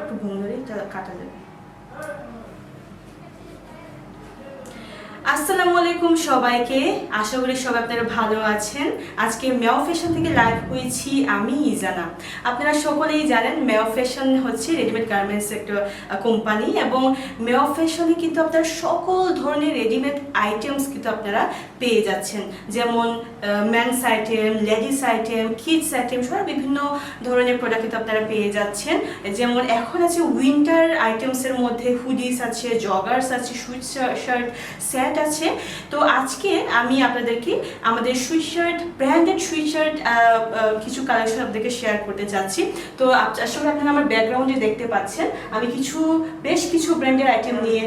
একটু ঘুম ধরেই কাটা যাবে। আসসালামু আলাইকুম সবাইকে। আশা করি সবাই আপনারা ভালো আছেন। আজকে মেও ফ্যাশন থেকে লাইভ হয়েছি আমি, ইজানা। আপনারা সকলেই জানেন মেও ফ্যাশন হচ্ছে রেডিমেড গার্মেন্টস একটা কোম্পানি এবং মেও ফ্যাশনে কিন্তু আপনারা সকল ধরনের রেডিমেড আইটেমস কিন্তু আপনারা পেয়ে যাচ্ছেন। যেমন men's item ladies item kids item সব বিভিন্ন ধরনের প্রোডাক্ট কিন্তু আপনারা পেয়ে যাচ্ছেন। যেমন এখন আছে উইন্টার আইটেমসের মধ্যে হুডিস আছে জগার্স আছে সুইট শার্ট সেট আছে তো আজকে আমি আপনাদেরকে আমাদের sweatshirt branded sweatshirt কিছু কালেকশন আপনাদেরকে শেয়ার করতে যাচ্ছি তো আসলে আপনারা আমার ব্যাকগ্রাউন্ডে দেখতে পাচ্ছেন। আমি কিছু, বেশ কিছু ব্র্যান্ডের আইটেম নিয়ে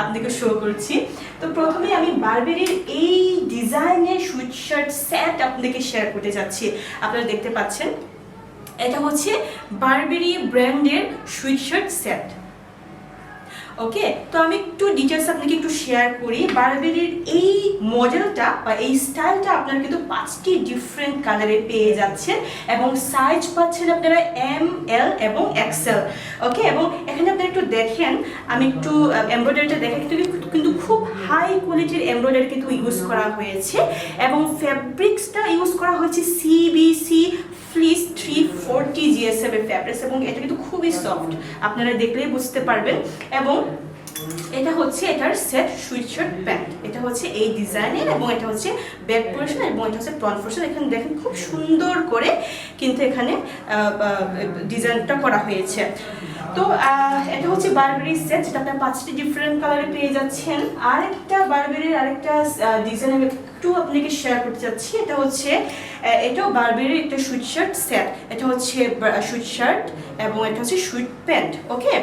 আপনাদেরকে শো করছি। তো প্রথমে আমি বারবেরির এই ডিজাইনের সুইট শার্ট সেট আপনাদেরকে শেয়ার করতে যাচ্ছি আপনারা দেখতে পাচ্ছেন। এটা হচ্ছে বারবেরি ব্র্যান্ডের সুইট শার্ট সেট ওকে তো আমি একটু ডিটেলস আপনাকে একটু শেয়ার করি। বারবেরির এই মডেলটা বা এই স্টাইলটা আপনারা কিন্তু পাঁচটি ডিফারেন্ট কালারে পেয়ে যাচ্ছেন এবং সাইজ পাচ্ছেন আপনারা এম এল এবং এক্সেল ওকে এবং এখানে আপনারা একটু দেখেন, আমি একটু এমব্রয়ডারিটা দেখেন কিন্তু কিন্তু খুব হাই কোয়ালিটির এমব্রয়ডারি কিন্তু ইউজ করা হয়েছে। এবং ফ্যাব্রিক্সটা ইউজ করা হয়েছে সিবিসি ফ্লিস এর ফ্যাব্রিক্স এবং এটা কিন্তু খুবই সফট আপনারা দেখলেই বুঝতে পারবেন। এবং এটা হচ্ছে এটার সেট সুইট শার্ট প্যান্ট এটা হচ্ছে এই ডিজাইনের এবং এটা হচ্ছে ব্যাক পোর্শন এবং এটা হচ্ছে ফ্রন্ট পোর্শন এখানে দেখেন খুব সুন্দর করে কিন্তু এখানে ডিজাইনটা করা হয়েছে। তো এটা হচ্ছে বারবেরি সেট যেটা আপনার পাঁচটি ডিফারেন্ট কালারে পেয়ে যাচ্ছেন। আরেকটা বারবেরির আরেকটা ডিজাইন আমি একটু আপনাকে শেয়ার করতে চাচ্ছি। এটা হচ্ছে এটাও বারবেরির একটা সুইট শার্ট সেট এটা হচ্ছে সুইট শার্ট এবং এটা হচ্ছে সুইট প্যান্ট ওকে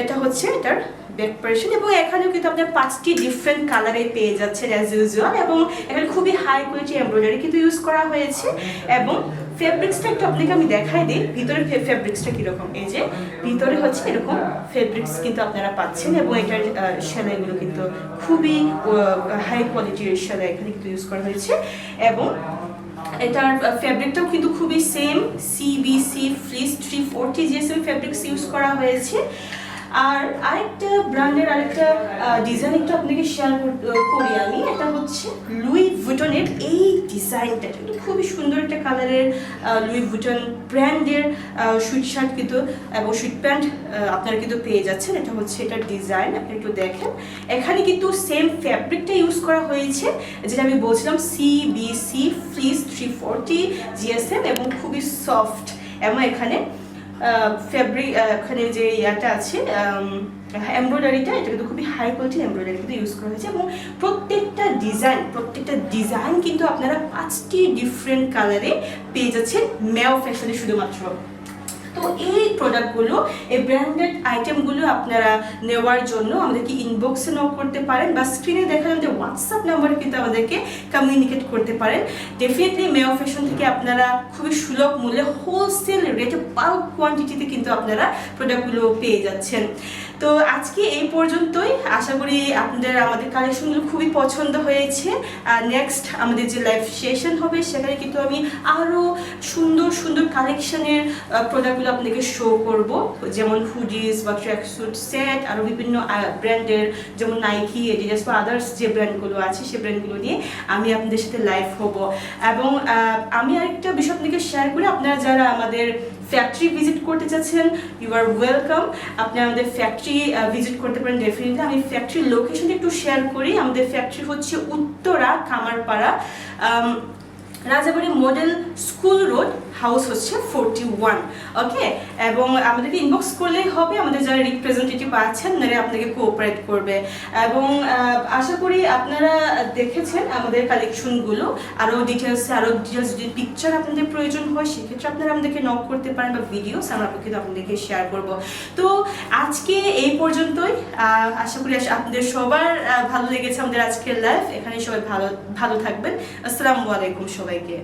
এটা হচ্ছে এটার ব্যাক পার্সন এবং এখানেও কিন্তু আপনার পাঁচটি ডিফারেন্ট কালারে পেয়ে যাচ্ছেন অ্যাজ ইউজুয়াল এবং এখানে খুবই হাই কোয়ালিটি এমব্রয়ডারি কিন্তু ইউজ করা হয়েছে। এবং ফেব্রিক্সটা একটু আপনাকে আমি দেখাই দিই। ভিতরে ফেব্রিক্সটা কীরকম? এই যে, ভিতরে হচ্ছে এরকম ফেব্রিক্স কিন্তু আপনারা পাচ্ছেন এবং এটার সেলাইগুলো কিন্তু খুবই হাই কোয়ালিটির সেলাই এখানে কিন্তু ইউজ করা হয়েছে। এবং এটার ফ্যাব্রিকটাও কিন্তু খুবই same CBC fleece three forty GSM fabrics use করা হয়েছে। আর আরেকটা ব্র্যান্ডের আরেকটা ডিজাইন একটু আপনাকে শেয়ার করি আমি। এটা হচ্ছে লুই ভুটনের এই ডিজাইনটা কিন্তু খুবই সুন্দর একটা কালারের লুই ভুটন ব্র্যান্ডের সুইট শার্ট কিন্তু, এবং সুইট প্যান্ট আপনারা কিন্তু পেয়ে যাচ্ছেন। এটা হচ্ছে এটার ডিজাইন আপনি একটু দেখেন। এখানে কিন্তু সেম ফ্যাব্রিকটা ইউজ করা হয়েছে, যেটা আমি বলছিলাম C CBC fleece three forty GSM এবং খুবই সফট এবং এখানে ফেব্রিক ওখানে যে ইয়াটা আছে এমব্রয়ডারিটা এটা কিন্তু খুবই হাই কোয়ালিটির এমব্রয়ডারি কিন্তু ইউজ করা হয়েছে এবং প্রত্যেকটা ডিজাইন প্রত্যেকটা ডিজাইন কিন্তু আপনারা পাঁচটি ডিফারেন্ট কালারে পেয়ে যাচ্ছেন ম্যাও ফ্যাশনে শুধুমাত্র। তো এই প্রোডাক্টগুলো এই ব্র্যান্ডেড আইটেমগুলো আপনারা নেওয়ার জন্য আমাদেরকে ইনবক্সে নক করতে পারেন বা স্ক্রিনে দেখানো যে হোয়াটসঅ্যাপ নাম্বারে কিন্তু আমাদেরকে কমিউনিকেট করতে পারেন। ডেফিনেটলি মেও ফ্যাশন থেকে আপনারা খুবই সুলভ মূল্যে হোলসেল রেটে বাল্ক কোয়ান্টিটিতে কিন্তু আপনারা প্রোডাক্টগুলো পেয়ে যাচ্ছেন। তো আজকে এই পর্যন্তই। আশা করি আপনাদের, আমাদের কালেকশনগুলো খুবই পছন্দ হয়েছে। আর নেক্সট আমাদের যে লাইভ সেশন হবে, সেখানে কিন্তু আমি আরও সুন্দর সুন্দর কালেকশনের প্রোডাক্টগুলো আপনাদেরকে শো করব। যেমন হুডিস বা ট্র্যাক স্যুট সেট আরও বিভিন্ন ব্র্যান্ডের যেমন নাইকি এডিডাস বা আদার্স যে ব্র্যান্ডগুলো আছে সেই ব্র্যান্ডগুলো নিয়ে আমি আপনাদের সাথে লাইভ হব। এবং আমি আরেকটা বিষয় আপনাকে শেয়ার করি। আপনারা যারা আমাদের ফ্যাক্টরি ভিজিট করতে চাচ্ছেন ইউ আর ওয়েলকাম আপনি আমাদের ফ্যাক্টরি ভিজিট করতে পারেন ডেফিনেটলি আমি ফ্যাক্টরির লোকেশন একটু শেয়ার করি। আমাদের ফ্যাক্টরি হচ্ছে Uttara Kamarpara Rajabari model school road house হচ্ছে ফোরটি ওয়ান ওকে এবং আমাদেরকে ইনবক্স করলেই হবে, আমাদের যারা রিপ্রেজেন্টেটিভ আছেন, তারা আপনাকে কোঅপারেট করবে। এবং আশা করি আপনারা দেখেছেন আমাদের কালেকশনগুলো আরও ডিটেলস আরও ডিটেলস যদি পিকচার আপনাদের প্রয়োজন হয়, সেক্ষেত্রে আপনারা আমাদেরকে নক করতে পারেন বা ভিডিওস আমরা কিন্তু আপনাদেরকে শেয়ার করব। তো আজকে এই পর্যন্তই। আশা করি আপনাদের সবার ভালো লেগেছে আমাদের আজকের লাইফ এখানে সবাই ভালো ভালো থাকবেন। আসসালামু আলাইকুম সবাইকে।